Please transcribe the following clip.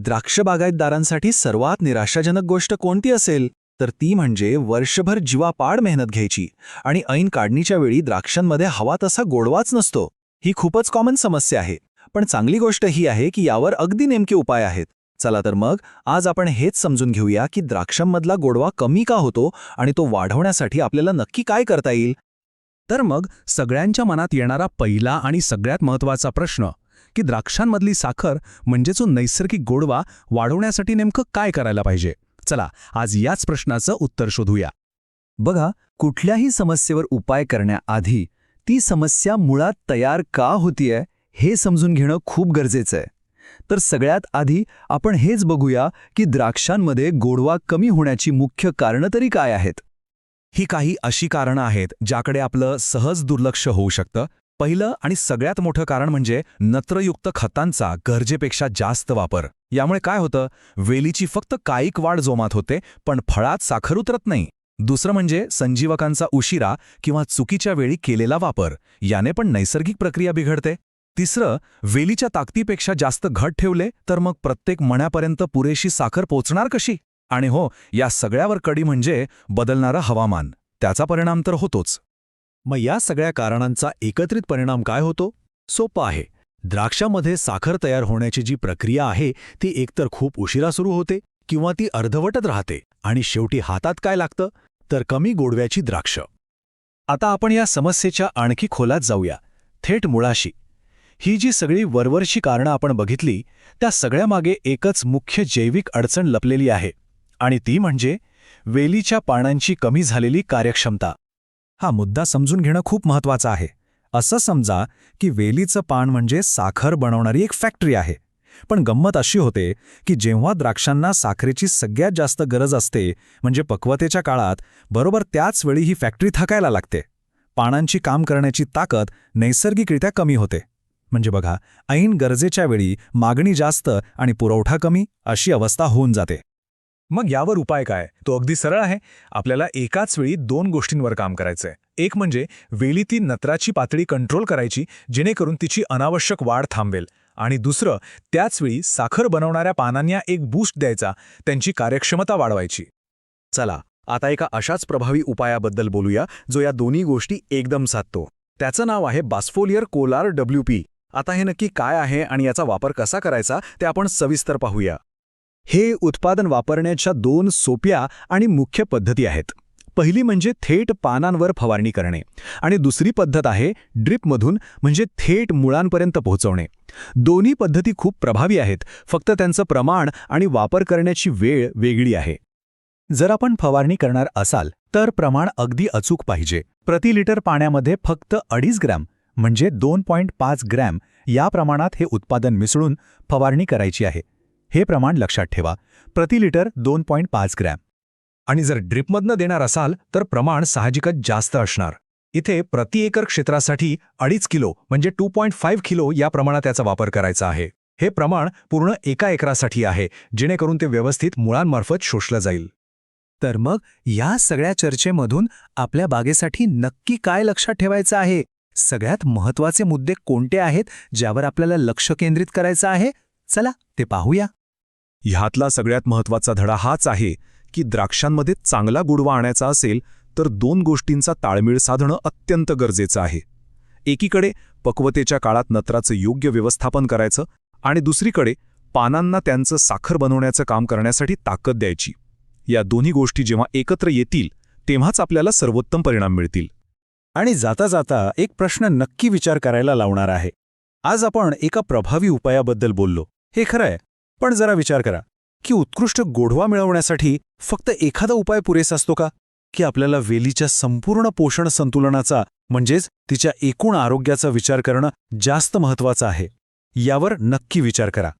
द्राक्ष बागायतदारांसाठी सर्वात निराशाजनक गोष्ट कोणती असेल? तर ती म्हणजे वर्षभर जीवापाड मेहनत घ्यायची आणि ऐन काढणीच्या वेळी द्राक्षांमध्ये हवा तसा गोडवाच नसतो. ही खूपच कॉमन समस्या आहे. पण चांगली गोष्ट ही आहे की यावर अगदी नेमके उपाय आहेत. चला तर मग आज आपण हेच समजून घेऊया की द्राक्षांमधला गोडवा कमी का होतो आणि तो वाढवण्यासाठी आपल्याला नक्की काय करता येईल? तर मग सगळ्यांच्या मनात येणारा पहिला आणि सगळ्यात महत्त्वाचा प्रश्न की द्राक्षांमधली साखर म्हणजे जो नैसर्गिक गोडवा वाढवण्यासाठी नेमकं काय करायला पाहिजे? चला आज याच प्रश्नाचं उत्तर शोधूया. बघा कुठल्याही समस्येवर उपाय करण्याआधी ती समस्या मुळात तयार का होतीये हे समजून घेणं खूप गरजेचं आहे तर सगळ्यात आधी आपण हेच बघूया की द्राक्षांमध्ये गोडवा कमी होण्याची मुख्य कारणं तरी काय आहेत? ही काही अशी कारणं आहेत ज्याकडे आपलं सहज दुर्लक्ष होऊ शकतं. पहिलं आणि सगळ्यात मोठं कारण म्हणजे नत्रयुक्त खतांचा गरजेपेक्षा जास्त वापर. यामुळे काय होतं? वेलीची फक्त कायिक वाढ जोमात होते पण फळात साखर उतरत नाही. दुसरं म्हणजे संजीवकांचा उशिरा किंवा चुकीच्या वेळी केलेला वापर याने पण नैसर्गिक प्रक्रिया बिघडते. तिसरं वेलीच्या ताकदीपेक्षा जास्त घट ठेवले तर मग प्रत्येक मण्यापर्यंत पुरेशी साखर पोचणार कशी? आणि हो या सगळ्यावर कडी म्हणजे बदलणारं हवामान. त्याचा परिणाम तर होतोच. मग या सगळ्या कारणांचा एकत्रित परिणाम काय होतो? सोपं आहे. द्राक्षामध्ये साखर तयार होण्याची जी प्रक्रिया आहे ती एकतर खूप उशिरा सुरू होते किंवा ती अर्धवटत राहते आणि शेवटी हातात काय लागतं? तर कमी गोडव्याची द्राक्ष. आता आपण या समस्येच्या आणखी खोलात जाऊया. थेट मुळाशी. ही जी सगळी वरवरची कारणं आपण बघितली त्या सगळ्यामागे एकच मुख्य जैविक अडचण लपलेली आहे आणि ती म्हणजे वेलीच्या पानांची कमी झालेली कार्यक्षमता. हा मुद्दा समजून घेणं खूप महत्वाचं आहे. असं समजा की वेलीचं पान म्हणजे साखर बनवणारी एक फॅक्टरी आहे. पण गंमत अशी होते की जेव्हा द्राक्षांना साखरेची सगळ्यात जास्त गरज असते म्हणजे पक्वतेच्या काळात बरोबर त्याच वेळी ही फॅक्टरी थकायला लागते. पानांची काम करण्याची ताकद नैसर्गिकरित्या कमी होते. म्हणजे बघा ऐन गरजेच्या वेळी मागणी जास्त आणि पुरवठा कमी अशी अवस्था होऊन जाते. मग यावर उपाय काय? तो अगदी सरळ आहे. आपल्याला एकाच वेळी दोन गोष्टींवर काम करायचंय. एक म्हणजे वेलीती नत्राची पातळी कंट्रोल करायची जेणेकरून तिची अनावश्यक वाढ थांबेल आणि दुसरं त्याचवेळी साखर बनवणाऱ्या पानांना एक बूस्ट द्यायचा त्यांची कार्यक्षमता वाढवायची. चला आता एका अशाच प्रभावी उपायाबद्दल बोलूया जो या दोन्ही गोष्टी एकदम साधतो. त्याचं नाव आहे बास्फोलियर कोलार डब्ल्यू पी. आता हे नक्की काय आहे आणि याचा वापर कसा करायचा ते आपण सविस्तर पाहूया. हे उत्पादन वापरण्याच्या दोन सोप्या आणि मुख्य पद्धती आहेत. पहिली म्हणजे थेट पानांवर फवारणी करणे आणि दुसरी पद्धत आहे ड्रिपमधून म्हणजे थेट मुळांपर्यंत पोहोचवणे. दोन्ही पद्धती खूप प्रभावी आहेत फक्त त्यांचं प्रमाण आणि वापर करण्याची वेळ वेगळी आहे. जर आपण फवारणी करणार असाल तर प्रमाण अगदी अचूक पाहिजे. प्रति लिटर पाण्यामध्ये फक्त अडीच ग्रॅम म्हणजे दोन पॉईंट पाच ग्रॅम या प्रमाणात हे उत्पादन मिसळून फवारणी करायची आहे. हे प्रमाण लक्षात ठेवा. प्रति लिटर दोन पॉईंट पाच ग्रॅम. आणि जर ड्रिपमधनं देणार असाल तर प्रमाण साहजिकच जास्त असणार. इथे प्रति एकर क्षेत्रासाठी अडीच किलो म्हणजे टू पॉईंट फाईव्ह किलो या प्रमाणात त्याचा वापर करायचा आहे. हे प्रमाण पूर्ण एका एकरासाठी आहे जेणेकरून ते व्यवस्थित मुळांमार्फत शोषलं जाईल. तर मग या सगळ्या चर्चेमधून आपल्या बागेसाठी नक्की काय लक्षात ठेवायचं आहे? सगळ्यात महत्त्वाचे मुद्दे कोणते आहेत ज्यावर आपल्याला लक्ष केंद्रित करायचं आहे? चला ते पाहूया. ह्यातला सगळ्यात महत्त्वाचा धडा हाच आहे की द्राक्षांमध्ये चांगला गुडवा आणायचा असेल तर दोन गोष्टींचा ताळमेळ साधणं अत्यंत गरजेचं आहे. एकीकडे पक्वतेच्या काळात नत्राचं योग्य व्यवस्थापन करायचं आणि दुसरीकडे पानांना त्यांचं साखर बनवण्याचं काम करण्यासाठी ताकद द्यायची. या दोन्ही गोष्टी जेव्हा एकत्र येतील तेव्हाच आपल्याला सर्वोत्तम परिणाम मिळतील. आणि जाता जाता एक प्रश्न नक्की विचार करायला लावणार आहे. आज आपण एका प्रभावी उपायाबद्दल बोललो. हे खरं आहे पण जरा विचार करा की उत्कृष्ट गोढवा मिळवण्यासाठी फक्त एखादा उपाय पुरेसा असतो का? की आपल्याला वेलीच्या संपूर्ण पोषण संतुलनाचा म्हणजेच तिच्या एकूण आरोग्याचा विचार करणं जास्त महत्वाचं आहे यावर नक्की विचार करा.